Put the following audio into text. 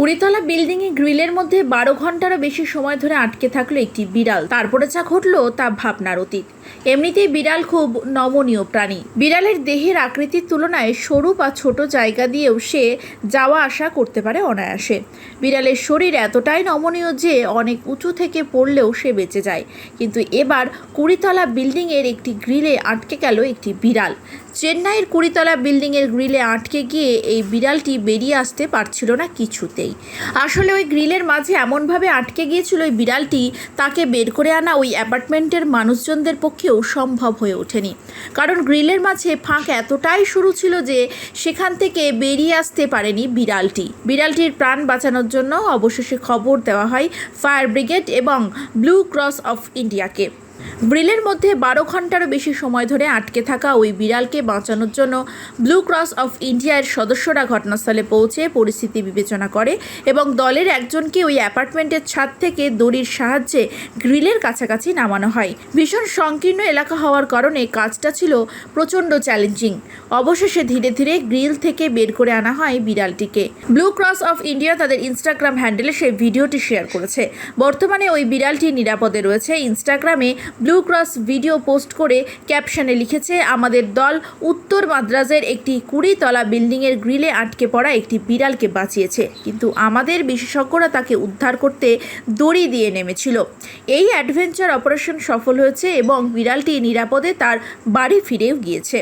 কুড়িতলা বিল্ডিংয়ে গ্রিলের মধ্যে বারো ঘন্টারও বেশি সময় ধরে আটকে থাকল একটি বিড়াল। তারপরে যা ঘটলো তা ভাবনার অতীত। এমনিতেই বিড়াল খুব নমনীয় প্রাণী। বিড়ালের দেহের আকৃতির তুলনায় সরু বা ছোট জায়গা দিয়েও সে যাওয়া আসা করতে পারে অনায়াসে। বিড়ালের শরীর এতটাই নমনীয় যে অনেক উঁচু থেকে পড়লেও সে বেঁচে যায়। কিন্তু এবার কুড়িতলা বিল্ডিংয়ের একটি গ্রিলে আটকে গেল একটি বিড়াল। চেন্নাইয়ের কুড়িতলা বিল্ডিংয়ের গ্রিলে আটকে গিয়ে এই বিড়ালটি বেরিয়ে আসতে পারছিল না কিছুতেই। আসলে ওই গ্রিলের মাঝে এমনভাবে আটকে গিয়েছিল ওই বিড়ালটি, তাকে বের করে আনা ওই অ্যাপার্টমেন্টের মানুষজনদের পক্ষেও সম্ভব হয়ে ওঠেনি। কারণ গ্রিলের মাঝে ফাঁক এতটাই শুরু ছিল যে সেখান থেকে বেরিয়ে আসতে পারেনি বিড়ালটি। বিড়ালটির প্রাণ বাঁচানোর জন্য অবশেষে খবর দেওয়া হয় ফায়ার ব্রিগেড এবং ব্লু ক্রস অফ ইন্ডিয়াকে। গ্রিলের মধ্যে বারো ঘন্টারও বেশি সময় ধরে আটকে থাকা ওই বিড়ালকে বাঁচানোর জন্য ব্লু ক্রস অফ ইন্ডিয়ার সদস্যরা ঘটনাস্থলে পৌঁছে পরিস্থিতি বিবেচনা করে এবং দলের একজনকে ওই অ্যাপার্টমেন্টের ছাদ থেকে দড়ির সাহায্যে গ্রিলের কাছাকাছি নামানো হয়। ভীষণ সংকীর্ণ এলাকা হওয়ার কারণে কাজটা ছিল প্রচণ্ড চ্যালেঞ্জিং। অবশেষে ধীরে ধীরে গ্রিল থেকে বের করে আনা হয় বিড়ালটিকে। ব্লু ক্রস অফ ইন্ডিয়া তাদের ইনস্টাগ্রাম হ্যান্ডেলে সেই ভিডিওটি শেয়ার করেছে। বর্তমানে ওই বিড়ালটি নিরাপদে রয়েছে। ইনস্টাগ্রামে ব্লু ক্রস ভিডিও পোস্ট করে ক্যাপশনে লিখেছে, আমাদের দল উত্তর মাদ্রাজের একটি কুড়ি তলা বিল্ডিংয়ের গ্রিলে আটকে পড়া একটি বিড়ালকে বাঁচিয়েছে। কিন্তু আমাদের বিশেষজ্ঞরা তাকে উদ্ধার করতে দড়ি দিয়ে নেমেছিল। এই অ্যাডভেঞ্চার অপারেশন সফল হয়েছে এবং বিড়ালটি নিরাপদে তার বাড়ি ফিরেও গিয়েছে।